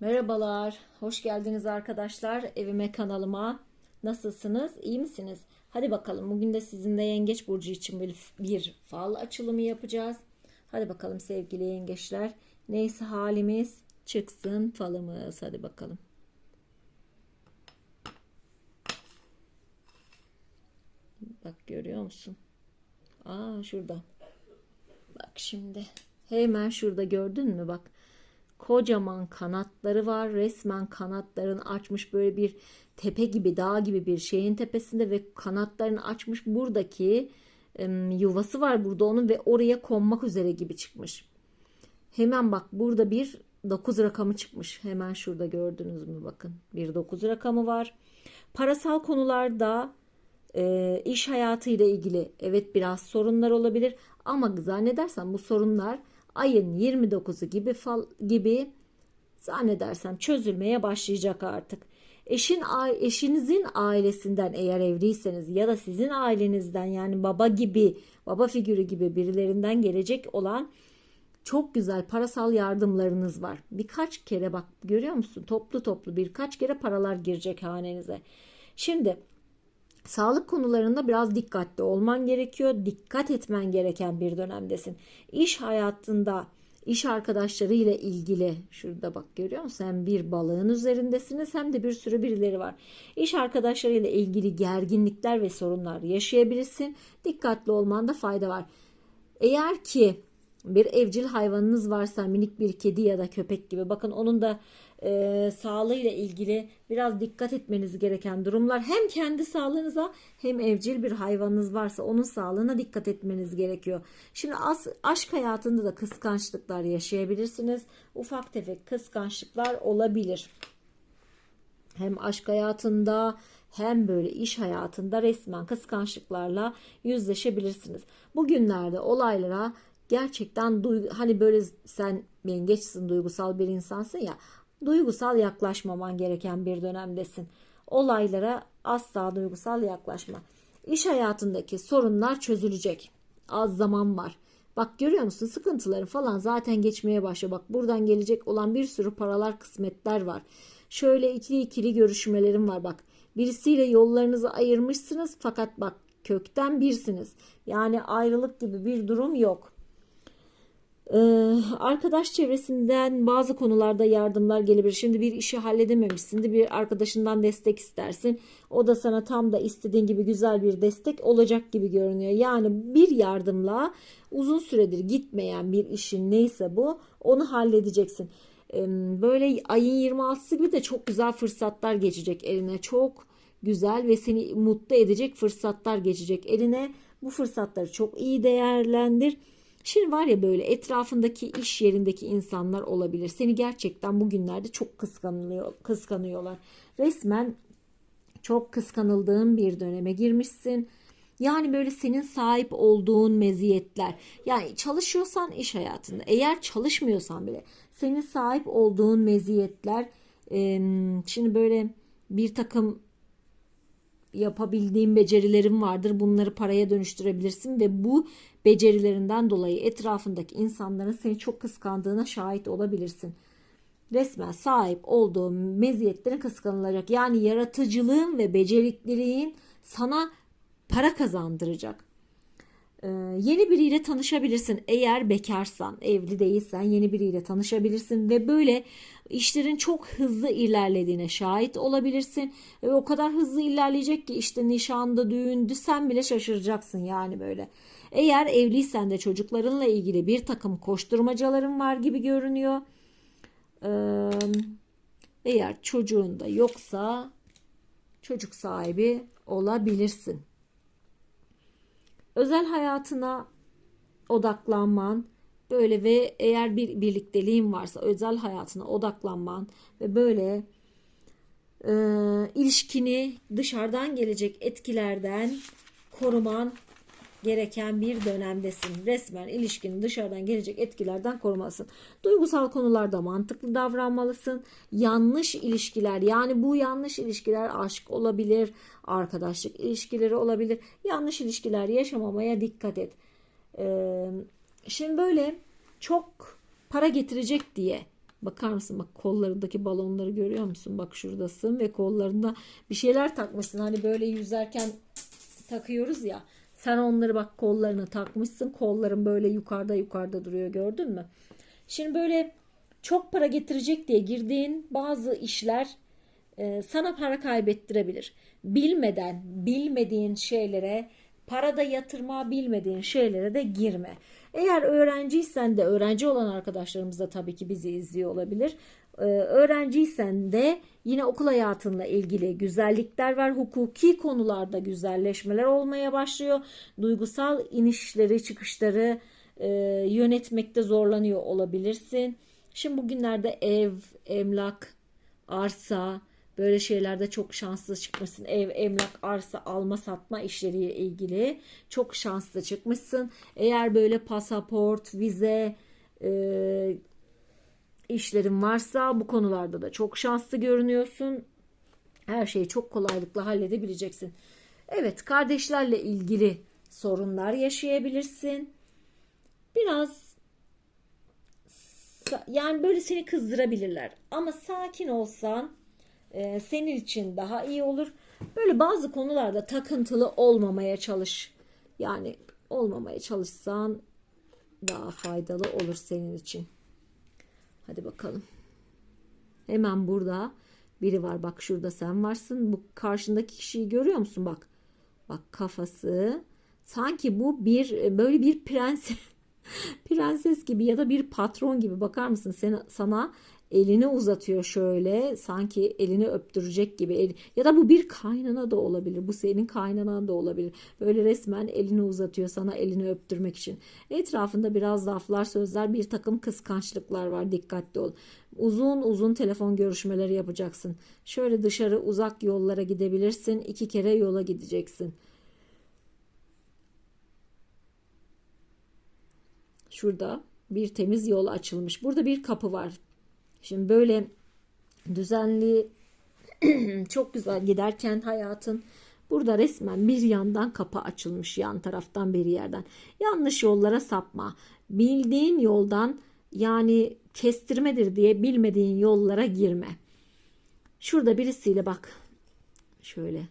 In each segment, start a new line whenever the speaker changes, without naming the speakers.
Merhabalar, hoş geldiniz arkadaşlar evime kanalıma. Nasılsınız, iyi misiniz? Hadi bakalım bugün de sizinle Yengeç Burcu için bir, bir fal açılımı yapacağız. Hadi bakalım sevgili yengeçler. Neyse halimiz çıksın falımız. Hadi bakalım. Bak görüyor musun? Aa şurada. Bak şimdi. Hemen şurada gördün mü bak. Kocaman kanatları var. Resmen kanatlarını açmış böyle bir tepe gibi dağ gibi bir şeyin tepesinde ve kanatlarını açmış buradaki yuvası var burada onun ve oraya konmak üzere gibi çıkmış. Hemen bak burada bir 9 rakamı çıkmış. Hemen şurada gördünüz mü bakın. Bir 9 rakamı var. Parasal konularda e, iş hayatıyla ilgili evet biraz sorunlar olabilir ama zannedersem bu sorunlar ayın 29'u gibi fal gibi zannedersem çözülmeye başlayacak artık. Eşin eşinizin ailesinden eğer evliyseniz ya da sizin ailenizden yani baba gibi, baba figürü gibi birilerinden gelecek olan çok güzel parasal yardımlarınız var. Birkaç kere bak görüyor musun? Toplu toplu birkaç kere paralar girecek hanenize. Şimdi Sağlık konularında biraz dikkatli olman gerekiyor. Dikkat etmen gereken bir dönemdesin. İş hayatında iş arkadaşları ile ilgili şurada bak görüyor musun? Hem bir balığın üzerindesiniz hem de bir sürü birileri var. İş arkadaşları ile ilgili gerginlikler ve sorunlar yaşayabilirsin. Dikkatli olmanda fayda var. Eğer ki bir evcil hayvanınız varsa minik bir kedi ya da köpek gibi bakın onun da e, sağlığıyla ilgili biraz dikkat etmeniz gereken durumlar hem kendi sağlığınıza hem evcil bir hayvanınız varsa onun sağlığına dikkat etmeniz gerekiyor. Şimdi as, aşk hayatında da kıskançlıklar yaşayabilirsiniz. Ufak tefek kıskançlıklar olabilir. Hem aşk hayatında hem böyle iş hayatında resmen kıskançlıklarla yüzleşebilirsiniz. Bugünlerde olaylara gerçekten duygu, hani böyle sen yengeçsin duygusal bir insansın ya duygusal yaklaşmaman gereken bir dönemdesin. Olaylara asla duygusal yaklaşma. İş hayatındaki sorunlar çözülecek. Az zaman var. Bak görüyor musun sıkıntıları falan zaten geçmeye başlıyor. Bak buradan gelecek olan bir sürü paralar kısmetler var. Şöyle ikili ikili görüşmelerim var bak. Birisiyle yollarınızı ayırmışsınız fakat bak kökten birsiniz. Yani ayrılık gibi bir durum yok. Ee, arkadaş çevresinden bazı konularda yardımlar gelebilir. Şimdi bir işi halledememişsin de bir arkadaşından destek istersin. O da sana tam da istediğin gibi güzel bir destek olacak gibi görünüyor. Yani bir yardımla uzun süredir gitmeyen bir işin neyse bu onu halledeceksin. Ee, böyle ayın 26'sı gibi de çok güzel fırsatlar geçecek eline. Çok güzel ve seni mutlu edecek fırsatlar geçecek eline. Bu fırsatları çok iyi değerlendir Şimdi var ya böyle etrafındaki iş yerindeki insanlar olabilir. Seni gerçekten bugünlerde çok kıskanıyor, kıskanıyorlar. Resmen çok kıskanıldığın bir döneme girmişsin. Yani böyle senin sahip olduğun meziyetler. Yani çalışıyorsan iş hayatında, eğer çalışmıyorsan bile senin sahip olduğun meziyetler şimdi böyle bir takım yapabildiğin becerilerin vardır. Bunları paraya dönüştürebilirsin ve bu becerilerinden dolayı etrafındaki insanların seni çok kıskandığına şahit olabilirsin. Resmen sahip olduğun meziyetlerin kıskanılacak. Yani yaratıcılığın ve becerikliliğin sana para kazandıracak. Ee, yeni biriyle tanışabilirsin. Eğer bekarsan, evli değilsen yeni biriyle tanışabilirsin ve böyle işlerin çok hızlı ilerlediğine şahit olabilirsin. Ve o kadar hızlı ilerleyecek ki işte nişanda, düğündü sen bile şaşıracaksın yani böyle. Eğer evliysen de çocuklarınla ilgili bir takım koşturmacaların var gibi görünüyor. Ee, eğer çocuğun da yoksa çocuk sahibi olabilirsin özel hayatına odaklanman böyle ve eğer bir birlikteliğin varsa özel hayatına odaklanman ve böyle e, ilişkini dışarıdan gelecek etkilerden koruman gereken bir dönemdesin. Resmen ilişkinin dışarıdan gelecek etkilerden korumalısın. Duygusal konularda mantıklı davranmalısın. Yanlış ilişkiler yani bu yanlış ilişkiler aşk olabilir, arkadaşlık ilişkileri olabilir. Yanlış ilişkiler yaşamamaya dikkat et. Ee, şimdi böyle çok para getirecek diye Bakar mısın bak kollarındaki balonları görüyor musun? Bak şuradasın ve kollarında bir şeyler takmışsın. Hani böyle yüzerken takıyoruz ya. Sen onları bak kollarına takmışsın. Kolların böyle yukarıda yukarıda duruyor gördün mü? Şimdi böyle çok para getirecek diye girdiğin bazı işler e, sana para kaybettirebilir. Bilmeden, bilmediğin şeylere, parada yatırma bilmediğin şeylere de girme. Eğer öğrenciysen de, öğrenci olan arkadaşlarımız da tabii ki bizi izliyor olabilir. Ee, öğrenciysen de yine okul hayatınla ilgili güzellikler var. Hukuki konularda güzelleşmeler olmaya başlıyor. Duygusal inişleri, çıkışları e, yönetmekte zorlanıyor olabilirsin. Şimdi bugünlerde ev, emlak, arsa, Böyle şeylerde çok şanslı çıkmışsın. Ev, emlak, arsa alma satma işleriyle ilgili çok şanslı çıkmışsın. Eğer böyle pasaport, vize e, işlerin varsa bu konularda da çok şanslı görünüyorsun. Her şeyi çok kolaylıkla halledebileceksin. Evet kardeşlerle ilgili sorunlar yaşayabilirsin. Biraz yani böyle seni kızdırabilirler. Ama sakin olsan e, senin için daha iyi olur. Böyle bazı konularda takıntılı olmamaya çalış. Yani olmamaya çalışsan daha faydalı olur senin için. Hadi bakalım. Hemen burada biri var. Bak şurada sen varsın. Bu karşındaki kişiyi görüyor musun? Bak. Bak kafası. Sanki bu bir böyle bir prenses prenses gibi ya da bir patron gibi bakar mısın? Seni, sana elini uzatıyor şöyle sanki elini öptürecek gibi El, ya da bu bir kaynana da olabilir bu senin kaynanan da olabilir. Böyle resmen elini uzatıyor sana elini öptürmek için. Etrafında biraz laflar sözler bir takım kıskançlıklar var dikkatli ol. Uzun uzun telefon görüşmeleri yapacaksın. Şöyle dışarı uzak yollara gidebilirsin iki kere yola gideceksin. Şurada bir temiz yol açılmış. Burada bir kapı var Şimdi böyle düzenli çok güzel giderken hayatın burada resmen bir yandan kapı açılmış yan taraftan bir yerden. Yanlış yollara sapma. Bildiğin yoldan yani kestirmedir diye bilmediğin yollara girme. Şurada birisiyle bak. Şöyle.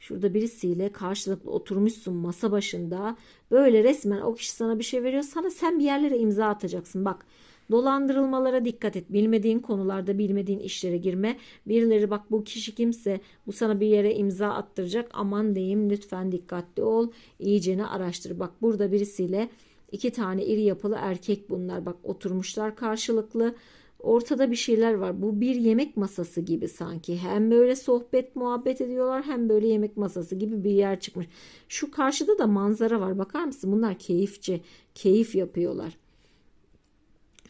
Şurada birisiyle karşılıklı oturmuşsun masa başında. Böyle resmen o kişi sana bir şey veriyor. Sana sen bir yerlere imza atacaksın. Bak Dolandırılmalara dikkat et. Bilmediğin konularda bilmediğin işlere girme. Birileri bak bu kişi kimse bu sana bir yere imza attıracak. Aman diyeyim lütfen dikkatli ol. İyicene araştır. Bak burada birisiyle iki tane iri yapılı erkek bunlar. Bak oturmuşlar karşılıklı. Ortada bir şeyler var. Bu bir yemek masası gibi sanki. Hem böyle sohbet muhabbet ediyorlar hem böyle yemek masası gibi bir yer çıkmış. Şu karşıda da manzara var. Bakar mısın? Bunlar keyifçi. Keyif yapıyorlar.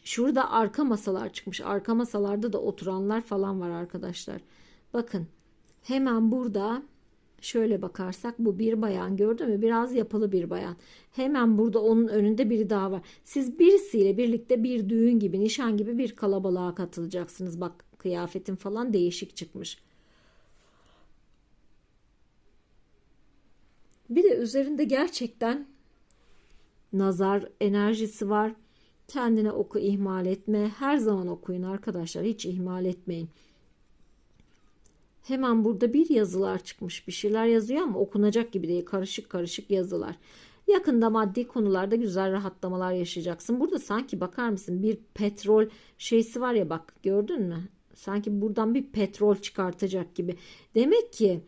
Şurada arka masalar çıkmış. Arka masalarda da oturanlar falan var arkadaşlar. Bakın hemen burada şöyle bakarsak bu bir bayan gördün mü? Biraz yapılı bir bayan. Hemen burada onun önünde biri daha var. Siz birisiyle birlikte bir düğün gibi, nişan gibi bir kalabalığa katılacaksınız. Bak kıyafetin falan değişik çıkmış. Bir de üzerinde gerçekten nazar enerjisi var. Kendine oku ihmal etme. Her zaman okuyun arkadaşlar. Hiç ihmal etmeyin. Hemen burada bir yazılar çıkmış. Bir şeyler yazıyor ama okunacak gibi değil. Karışık karışık yazılar. Yakında maddi konularda güzel rahatlamalar yaşayacaksın. Burada sanki bakar mısın bir petrol şeysi var ya bak gördün mü? Sanki buradan bir petrol çıkartacak gibi. Demek ki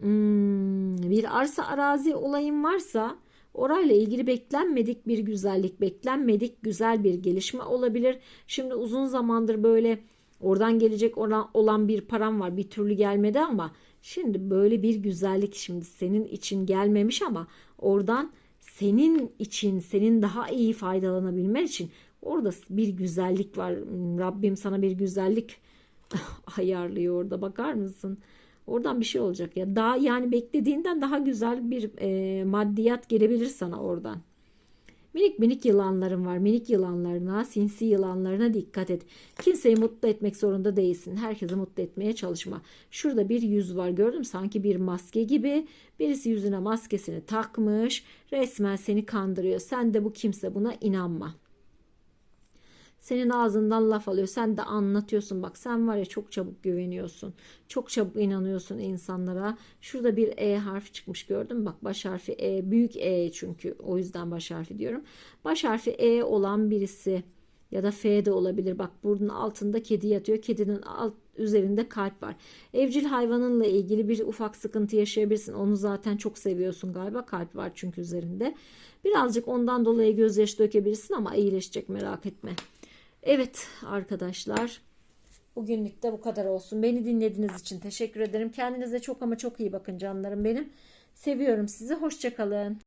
hmm, bir arsa arazi olayın varsa Orayla ilgili beklenmedik bir güzellik, beklenmedik güzel bir gelişme olabilir. Şimdi uzun zamandır böyle oradan gelecek olan bir param var. Bir türlü gelmedi ama şimdi böyle bir güzellik şimdi senin için gelmemiş ama oradan senin için, senin daha iyi faydalanabilmen için orada bir güzellik var. Rabbim sana bir güzellik ayarlıyor orada bakar mısın? Oradan bir şey olacak ya. Daha yani beklediğinden daha güzel bir e, maddiyat gelebilir sana oradan. Minik minik yılanların var. Minik yılanlarına, sinsi yılanlarına dikkat et. Kimseyi mutlu etmek zorunda değilsin. Herkesi mutlu etmeye çalışma. Şurada bir yüz var gördüm sanki bir maske gibi. Birisi yüzüne maskesini takmış. Resmen seni kandırıyor. Sen de bu kimse buna inanma. Senin ağzından laf alıyor. Sen de anlatıyorsun. Bak sen var ya çok çabuk güveniyorsun. Çok çabuk inanıyorsun insanlara. Şurada bir E harfi çıkmış gördün mü? Bak baş harfi E. Büyük E çünkü. O yüzden baş harfi diyorum. Baş harfi E olan birisi ya da F de olabilir. Bak bunun altında kedi yatıyor. Kedinin alt üzerinde kalp var. Evcil hayvanınla ilgili bir ufak sıkıntı yaşayabilirsin. Onu zaten çok seviyorsun galiba. Kalp var çünkü üzerinde. Birazcık ondan dolayı gözyaşı dökebilirsin ama iyileşecek merak etme. Evet arkadaşlar. Bugünlük de bu kadar olsun. Beni dinlediğiniz için teşekkür ederim. Kendinize çok ama çok iyi bakın canlarım benim. Seviyorum sizi. Hoşçakalın.